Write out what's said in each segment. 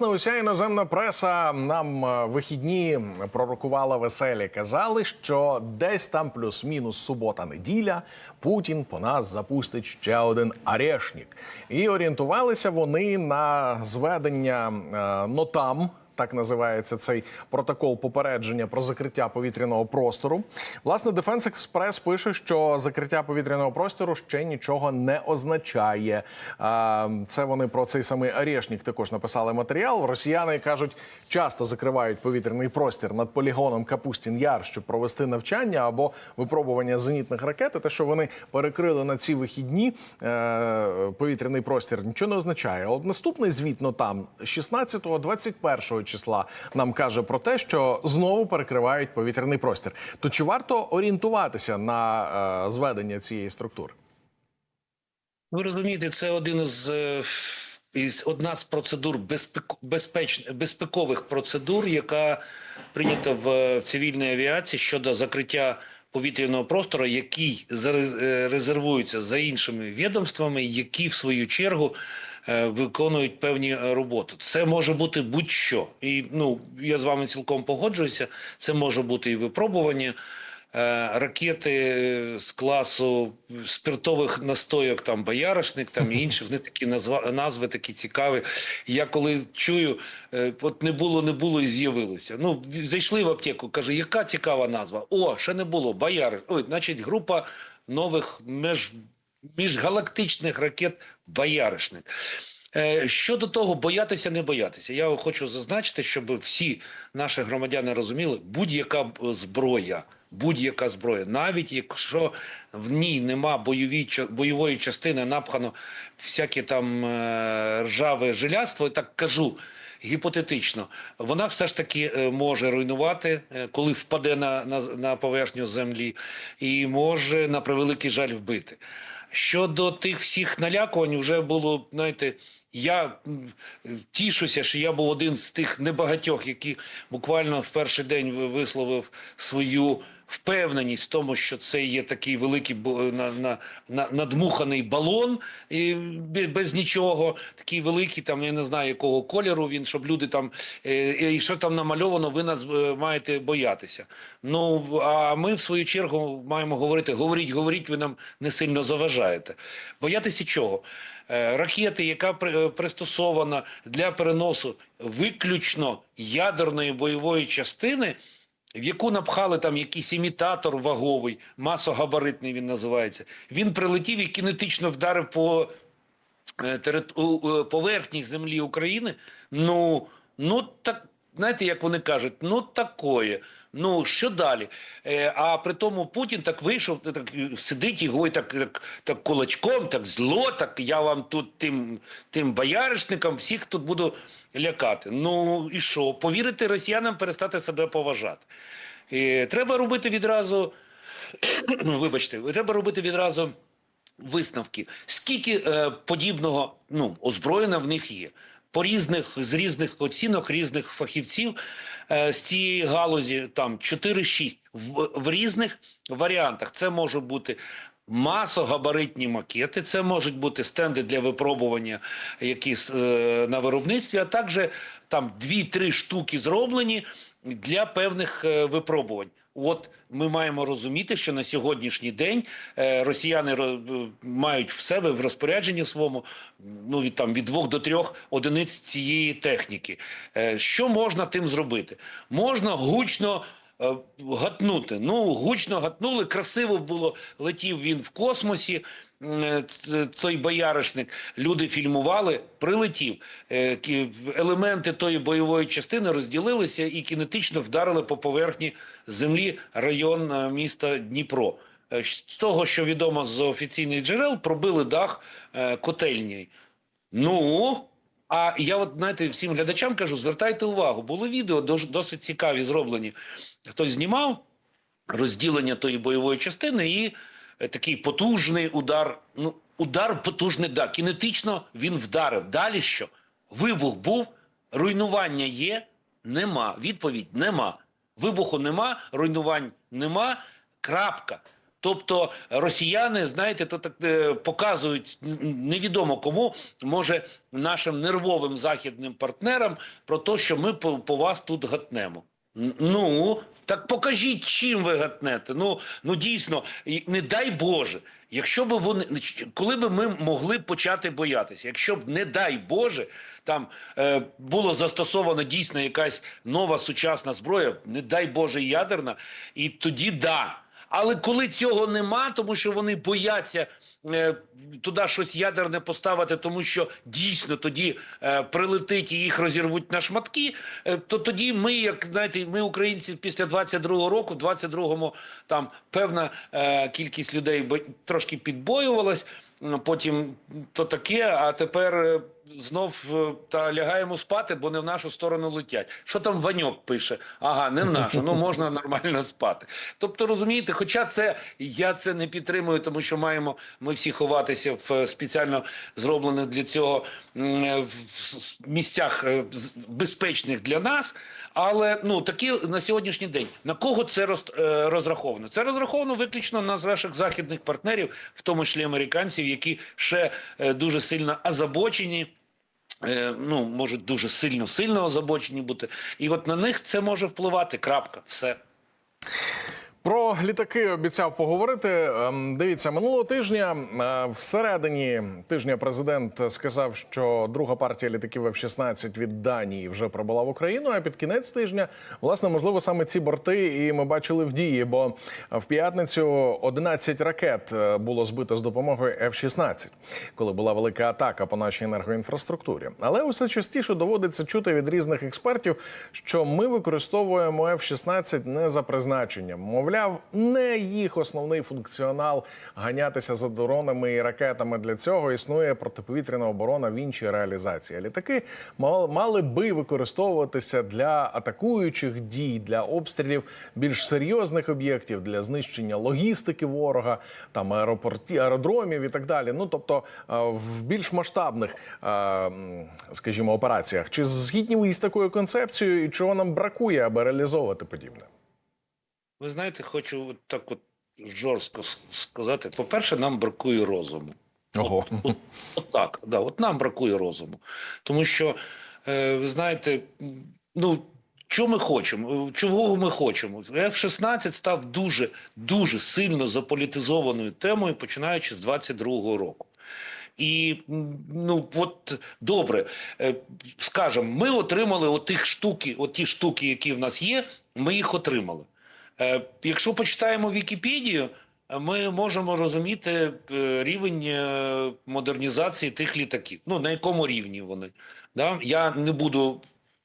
Власне, Уся іноземна преса нам е, вихідні пророкувала веселі. Казали, що десь там плюс-мінус субота-неділя Путін по нас запустить ще один арешник. І орієнтувалися вони на зведення е, нотам. Так називається цей протокол попередження про закриття повітряного простору. Власне, Дефенс Експрес пише, що закриття повітряного простору ще нічого не означає. А, Це вони про цей самий Арешник також написали матеріал. Росіяни кажуть, часто закривають повітряний простір над полігоном Капустін Яр, щоб провести навчання або випробування зенітних ракет. Те, що вони перекрили на ці вихідні е, повітряний простір, нічого не означає. От наступний звіт ну, там 16-21 числа нам каже про те, що знову перекривають повітряний простір. То чи варто орієнтуватися на е, зведення цієї структури? Ви розумієте, це один із, е, одна з процедур безпеч, безпекових процедур, яка прийнята в цивільній авіації щодо закриття повітряного простору, який е, резервується за іншими відомствами, які в свою чергу виконують певні е, роботи. Це може бути будь-що. І ну я з вами цілком погоджуюся. Це може бути і випробування. е, Ракети з класу спиртових настойок, там бояришник, там і інші, вони такі назва, назви такі цікаві. Я коли чую, е, от не було, не було і з'явилося. Ну, зайшли в аптеку, каже, яка цікава назва? О, ще не було, бояриш. Ой, значить, група нових меж, міжгалактичних ракет бояришник. Е, Щодо того, боятися, не боятися, я хочу зазначити, щоб всі наші громадяни розуміли, будь-яка зброя, будь-яка зброя, навіть якщо в ній нема бойові, бойової частини, напхано всяке там е, ржаве жиляство, я так кажу. Гіпотетично, вона все ж таки е, може руйнувати, коли впаде на, на, на поверхню землі, і може на превеликий жаль вбити. Щодо тих всіх налякувань, вже було, знаєте, я тішуся, що я був один з тих небагатьох, які буквально в перший день висловив свою впевненість в тому, що це є такий великий на, на, на, надмуханий балон і без нічого, такий великий, там я не знаю якого кольору він, щоб люди там е, і що там намальовано, ви нас е, маєте боятися. Ну а ми в свою чергу маємо говорити: говоріть, говоріть, ви нам не сильно заважаєте. Боятися чого? Е, Ракети, яка при- е, пристосована для переносу виключно ядерної бойової частини, в яку напхали там якийсь імітатор ваговий, масогабаритний він називається. Він прилетів і кінетично вдарив по е, поверхні землі України. Ну, ну так, знаєте, як вони кажуть, ну такое. Ну що далі? Е, а при тому Путін так вийшов, так сидить і так, так, так кулачком, так зло, так я вам тут тим, тим бояришникам всіх тут буду лякати. Ну і що? Повірити росіянам перестати себе поважати. Е, треба робити відразу. Вибачте, треба робити відразу висновки. Скільки е, подібного ну, озброєння в них є? По різних з різних оцінок, різних фахівців е, з цієї галузі там 4-6 в, в різних варіантах. Це може бути масогабаритні макети, це можуть бути стенди для випробування якісь е, на виробництві, а також там 2-3 штуки зроблені для певних е, випробувань. От ми маємо розуміти, що на сьогоднішній день е, росіяни ро- е, мають в себе в розпорядженні своєму ну від там від двох до трьох одиниць цієї техніки. Е, що можна тим зробити? Можна гучно. Е, Гатнути. Ну, гучно гатнули, красиво було. Летів він в космосі. м, е, Той бояришник. Люди фільмували, прилетів. Е, Елементи тої бойової частини розділилися і кінетично вдарили по поверхні землі район е, міста Дніпро. Е, З того, що відомо з офіційних джерел, пробили дах е, котельні. Ну, а я от знаєте, всім глядачам кажу: звертайте увагу, були відео дос- досить цікаві зроблені. Хтось знімав розділення тої бойової частини і е, такий потужний удар. Ну, удар потужний, да, кінетично він вдарив. Далі що? Вибух був, руйнування є, нема. Відповідь нема. Вибуху нема, руйнувань нема. Крапка. Тобто росіяни, знаєте, то так е, показують невідомо кому, може нашим нервовим західним партнерам про те, що ми по, по вас тут гатнемо. Ну, так покажіть, чим ви гатнете. Ну, ну дійсно, не дай Боже, якщо б вони коли б ми могли почати боятися, якщо б, не дай Боже, там е, було застосовано дійсно якась нова сучасна зброя, не дай Боже, ядерна, і тоді да. Але коли цього нема, тому що вони бояться е, туди щось ядерне поставити, тому що дійсно тоді е, прилетить і їх розірвуть на шматки, е, то тоді ми, як знаєте, ми українці після 22-го року, в 22-му там певна е, кількість людей трошки підбоювалась. Потім то таке, а тепер е, знов е, та лягаємо спати, бо не в нашу сторону летять. Що там Ваньок пише? Ага, не в нашу. Ну можна нормально спати. Тобто, розумієте, хоча це я це не підтримую, тому що маємо ми всі ховатися в е, спеціально зроблених для цього е, в місцях безпечних для нас. Але ну такі на сьогоднішній день на кого це роз, розраховано? Це розраховано виключно на наших західних партнерів, в тому числі американців, які ще дуже сильно озабочені. Е, Ну, можуть дуже сильно сильно озабочені бути, і от на них це може впливати. Крапка, все. Про літаки обіцяв поговорити. Ем, Дивіться, минулого тижня е, всередині тижня президент сказав, що друга партія літаків F-16 від Данії вже прибула в Україну. А під кінець тижня, власне, можливо, саме ці борти і ми бачили в дії. Бо в п'ятницю 11 ракет е, було збито з допомогою F-16, коли була велика атака по нашій енергоінфраструктурі. Але усе частіше доводиться чути від різних експертів, що ми використовуємо F-16 не за призначенням. Мовляв, не їх основний функціонал ганятися за дронами і ракетами. Для цього існує протиповітряна оборона в іншій реалізації. Літаки мал- мали би використовуватися для атакуючих дій, для обстрілів більш серйозних об'єктів, для знищення логістики ворога, там аеропорті, аеродромів і так далі. Ну тобто е, в більш масштабних, е, скажімо, операціях. Чи згідні ви із такою концепцією, і чого нам бракує, аби реалізовувати подібне? Ви знаєте, хочу от так от жорстко сказати. По-перше, нам бракує розуму. Ого. От, от так, да, от нам бракує розуму. Тому що, е, ви знаєте, ну. Що ми хочемо? Чого ми хочемо? F-16 став дуже дуже сильно заполітизованою темою, починаючи з 22-го року. І ну от добре, е, скажемо, ми отримали отих штуки, оті штуки, які в нас є, ми їх отримали. Е, Якщо почитаємо Вікіпедію, ми можемо розуміти е, рівень е, модернізації тих літаків. Ну на якому рівні вони. Да? Я не буду.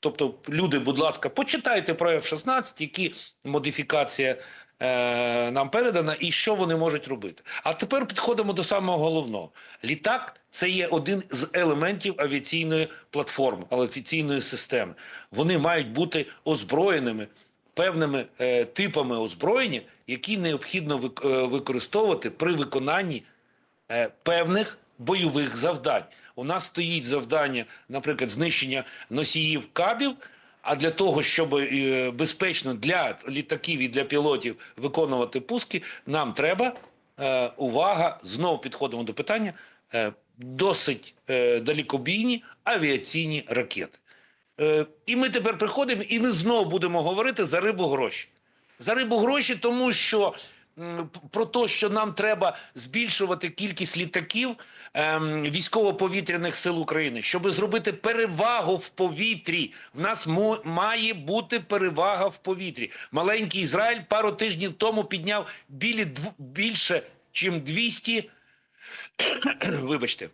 Тобто, люди, будь ласка, почитайте про F-16, які модифікація е, нам передана і що вони можуть робити. А тепер підходимо до самого головного: літак це є один з елементів авіаційної платформи, авіаційної системи. Вони мають бути озброєними певними е, типами озброєння, які необхідно вик- е, використовувати при виконанні е, певних бойових завдань. У нас стоїть завдання, наприклад, знищення носіїв кабів. А для того, щоб е, безпечно для літаків і для пілотів виконувати пуски, нам треба е, увага. Знову підходимо до питання. Е, досить е, далекобійні авіаційні ракети. Е, і ми тепер приходимо, і ми знову будемо говорити за рибу гроші. За рибу гроші, тому що про те, що нам треба збільшувати кількість літаків ем, військово-повітряних сил України, щоб зробити перевагу в повітрі. В нас має бути перевага в повітрі. Маленький Ізраїль пару тижнів тому підняв білі більше, ніж 200, вибачте,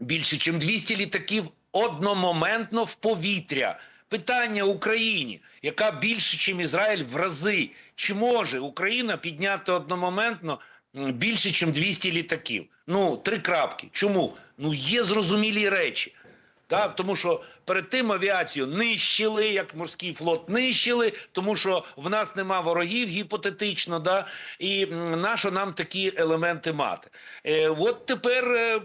більше ніж 200 літаків одномоментно в повітря. Питання Україні, яка більше, ніж Ізраїль в рази. Чи може Україна підняти одномоментно більше, ніж 200 літаків? Ну, три крапки. Чому? Ну, є зрозумілі речі. Так, тому що перед тим авіацію нищили, як морський флот нищили, тому що в нас нема ворогів гіпотетично, да, і нащо нам такі елементи мати. Е, от тепер е,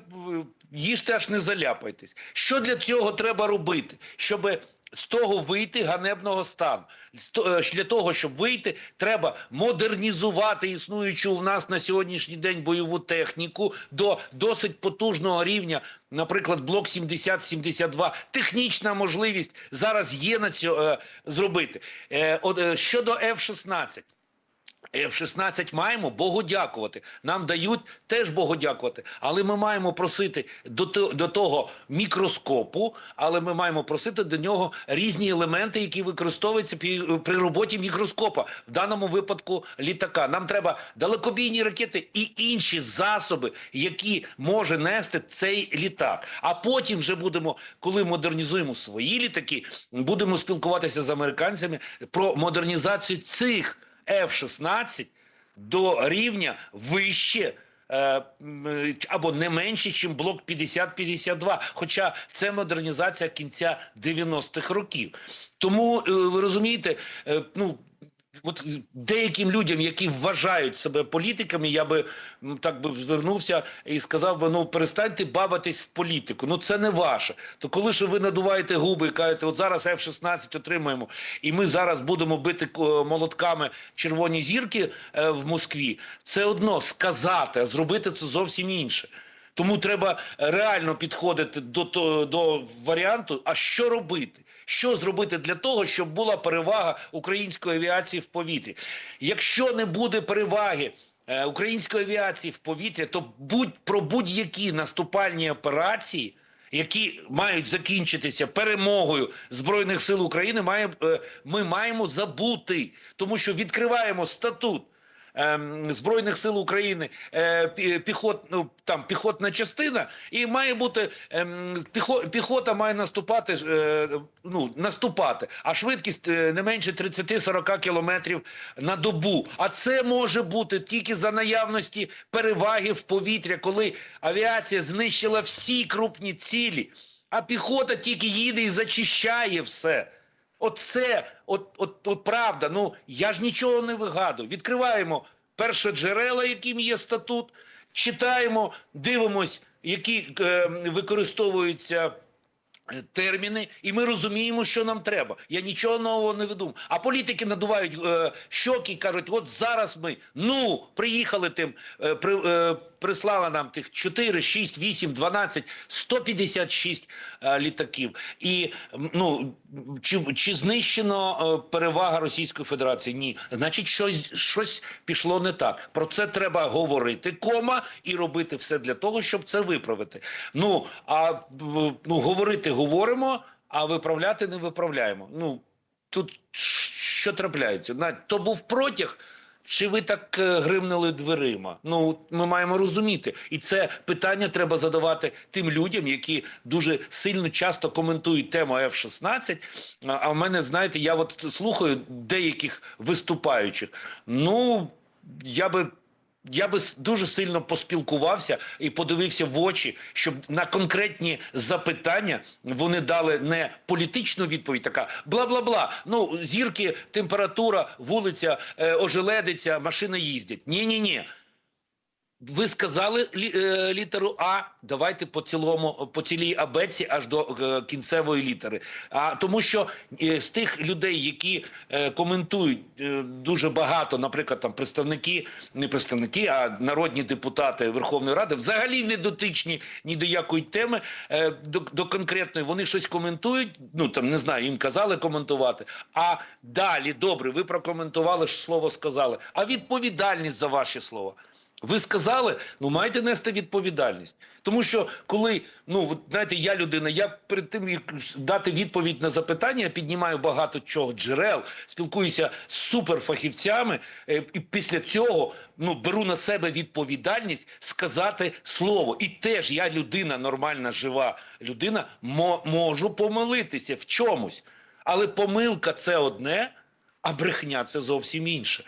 їжте аж не заляпайтесь. Що для цього треба робити? Щоб з того вийти ганебного стану. Е, Для того, щоб вийти, треба модернізувати існуючу в нас на сьогоднішній день бойову техніку до досить потужного рівня. Наприклад, блок 70-72. Технічна можливість зараз є на цьо е, зробити. Е, от, щодо F-16. F-16 маємо Богу дякувати. Нам дають теж Богу дякувати. Але ми маємо просити до, до того мікроскопу, але ми маємо просити до нього різні елементи, які використовуються при роботі мікроскопа. В даному випадку літака. Нам треба далекобійні ракети і інші засоби, які може нести цей літак. А потім вже будемо, коли модернізуємо свої літаки, будемо спілкуватися з американцями про модернізацію цих. F-16 до рівня вище е, або не менше, ніж блок 50-52. Хоча це модернізація кінця 90-х років. Тому е, ви розумієте, е, ну. От деяким людям, які вважають себе політиками, я би так би звернувся і сказав би: ну перестаньте бавитись в політику. Ну це не ваше. То коли ж ви надуваєте губи і кажете, от зараз F-16 отримаємо, і ми зараз будемо бити е, молотками червоні зірки е, в Москві, це одно сказати, а зробити це зовсім інше. Тому треба реально підходити до, то- до варіанту, а що робити? Що зробити для того, щоб була перевага української авіації в повітрі? Якщо не буде переваги е, української авіації в повітрі, то будь про будь-які наступальні операції, які мають закінчитися перемогою збройних сил України, має, е, ми маємо забути, тому що відкриваємо статут Збройних сил України е, піхот, ну, там, піхотна частина, і має бути ем, піхота має наступати, е, ну, наступати, а швидкість е, не менше 30-40 кілометрів на добу. А це може бути тільки за наявності переваги в повітря, коли авіація знищила всі крупні цілі, а піхота тільки їде і зачищає все. Оце, от, от, от правда. Ну я ж нічого не вигадую. Відкриваємо перше джерела, яким є статут, читаємо, дивимось, які е, використовуються. е, Терміни, і ми розуміємо, що нам треба. Я нічого нового не видумав. А політики надувають е, щоки і кажуть: от зараз ми ну приїхали тим, е, при, е, прислали нам тих 4, 6, 8, 12, 156 е, літаків. І ну чи, чи знищено е, перевага Російської Федерації? Ні. Значить, щось, щось пішло не так. Про це треба говорити, кома, і робити все для того, щоб це виправити. Ну а ну говорити говоримо, а виправляти не виправляємо. Ну тут що трапляється? То був протяг. Чи ви так е, гримнули дверима? Ну ми маємо розуміти, і це питання треба задавати тим людям, які дуже сильно часто коментують тему F-16. А а в мене, знаєте, я от слухаю деяких виступаючих. Ну я би. Я би дуже сильно поспілкувався і подивився в очі, щоб на конкретні запитання вони дали не політичну відповідь, така бла-бла-бла. Ну, зірки, температура, вулиця, ожеледиться, ожеледиця, машини їздять. Ні, ні, ні. Ви сказали е, літеру А. Давайте по цілому по цілій абеці аж до е, кінцевої літери. А тому, що е, з тих людей, які коментують дуже багато, наприклад, там представники, не представники, а народні депутати Верховної Ради, взагалі не дотичні ні до якої теми до, до конкретної. Вони щось коментують. Ну там не знаю, їм казали коментувати. А далі добре, ви прокоментували ж слово сказали. А відповідальність за ваші слова. Ви сказали, ну маєте нести відповідальність. Тому що коли, ну от, знаєте, я людина, я перед тим як дати відповідь на запитання, піднімаю багато чого джерел, спілкуюся з суперфахівцями, е, і після цього ну беру на себе відповідальність сказати слово. І теж я людина, нормальна, жива людина, можу помилитися в чомусь. Але помилка це одне, а брехня це зовсім інше.